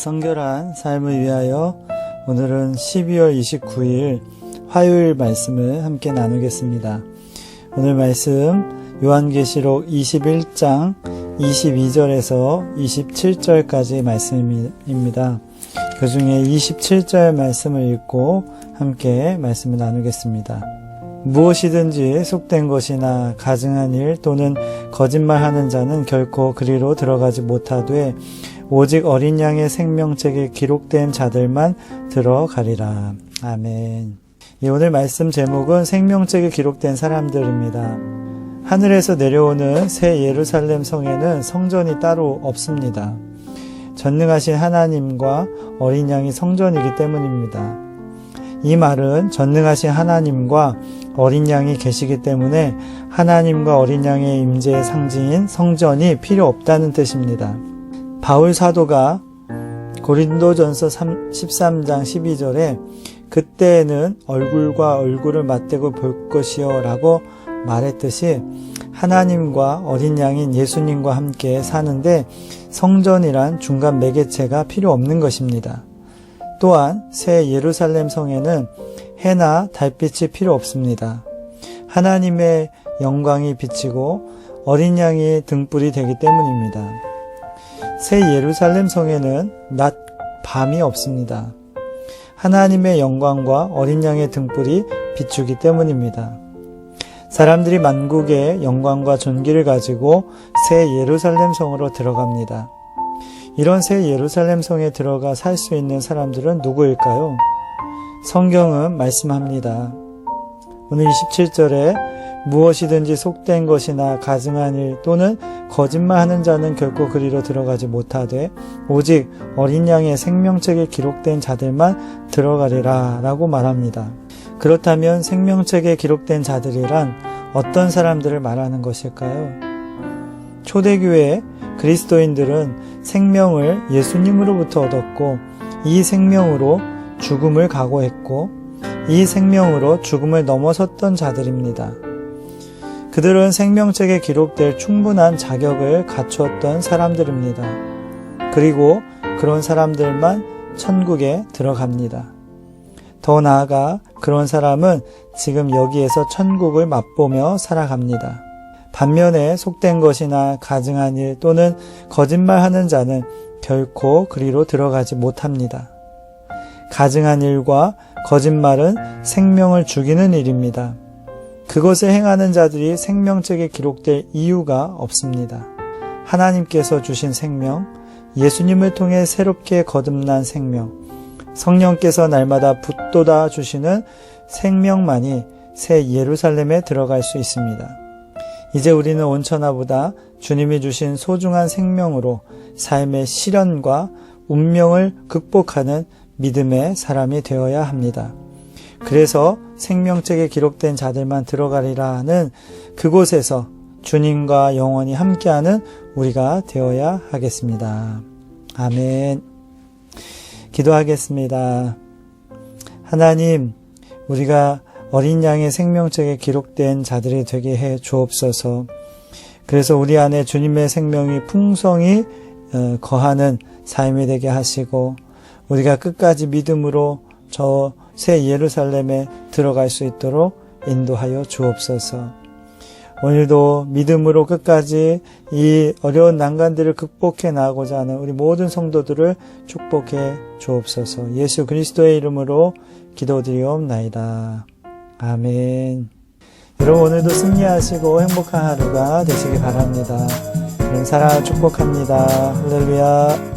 성결한 삶을 위하여 오늘은 12월 29일 화요일 말씀을 함께 나누겠습니다. 오늘 말씀 요한계시록 21장 22절에서 27절까지 말씀입니다. 그 중에 27절 말씀을 읽고 함께 말씀을 나누겠습니다. 무엇이든지 속된 것이나 가증한 일 또는 거짓말하는 자는 결코 그리로 들어가지 못하되 오직 어린 양의 생명책에 기록된 자들만 들어가리라. 아멘. 이 오늘 말씀 제목은 생명책에 기록된 사람들입니다. 하늘에서 내려오는 새 예루살렘 성에는 성전이 따로 없습니다. 전능하신 하나님과 어린 양이 성전이기 때문입니다. 이 말은 전능하신 하나님과 어린 양이 계시기 때문에 하나님과 어린 양의 임재의 상징인 성전이 필요 없다는 뜻입니다. 바울 사도가 고린도전서 13장 12절에 그때에는 얼굴과 얼굴을 맞대고 볼 것이요 라고 말했듯이 하나님과 어린 양인 예수님과 함께 사는데 성전이란 중간 매개체가 필요 없는 것입니다. 또한 새 예루살렘 성에는 해나 달빛이 필요 없습니다. 하나님의 영광이 비치고 어린 양이 등불이 되기 때문입니다. 새 예루살렘 성에는 낮, 밤이 없습니다. 하나님의 영광과 어린 양의 등불이 비추기 때문입니다. 사람들이 만국의 영광과 존귀를 가지고 새 예루살렘 성으로 들어갑니다. 이런 새 예루살렘 성에 들어가 살 수 있는 사람들은 누구일까요? 성경은 말씀합니다. 오늘 27절에 무엇이든지 속된 것이나 가증한 일 또는 거짓말하는 자는 결코 그리로 들어가지 못하되 오직 어린 양의 생명책에 기록된 자들만 들어가리라 라고 말합니다. 그렇다면 생명책에 기록된 자들이란 어떤 사람들을 말하는 것일까요? 초대교회 그리스도인들은 생명을 예수님으로부터 얻었고 이 생명으로 죽음을 각오했고 이 생명으로 죽음을 넘어섰던 자들입니다. 그들은 생명책에 기록될 충분한 자격을 갖추었던 사람들입니다. 그리고 그런 사람들만 천국에 들어갑니다. 더 나아가 그런 사람은 지금 여기에서 천국을 맛보며 살아갑니다. 반면에 속된 것이나 가증한 일 또는 거짓말하는 자는 결코 그리로 들어가지 못합니다. 가증한 일과 거짓말은 생명을 죽이는 일입니다. 그것을 행하는 자들이 생명책에 기록될 이유가 없습니다. 하나님께서 주신 생명, 예수님을 통해 새롭게 거듭난 생명, 성령께서 날마다 붙돋아 주시는 생명만이 새 예루살렘에 들어갈 수 있습니다. 이제 우리는 온천하보다 주님이 주신 소중한 생명으로 삶의 시련과 운명을 극복하는 믿음의 사람이 되어야 합니다. 그래서 생명책에 기록된 자들만 들어가리라는 그곳에서 주님과 영원히 함께하는 우리가 되어야 하겠습니다. 아멘. 기도하겠습니다. 하나님, 우리가 어린 양의 생명책에 기록된 자들이 되게 해 주옵소서. 그래서 우리 안에 주님의 생명이 풍성히 거하는 삶이 되게 하시고 우리가 끝까지 믿음으로 저 새 예루살렘에 들어갈 수 있도록 인도하여 주옵소서. 오늘도 믿음으로 끝까지 이 어려운 난간들을 극복해 나가고자 하는 우리 모든 성도들을 축복해 주옵소서. 예수 그리스도의 이름으로 기도드리옵나이다. 아멘. 여러분 오늘도 승리하시고 행복한 하루가 되시기 바랍니다. 사랑 축복합니다. 할렐루야.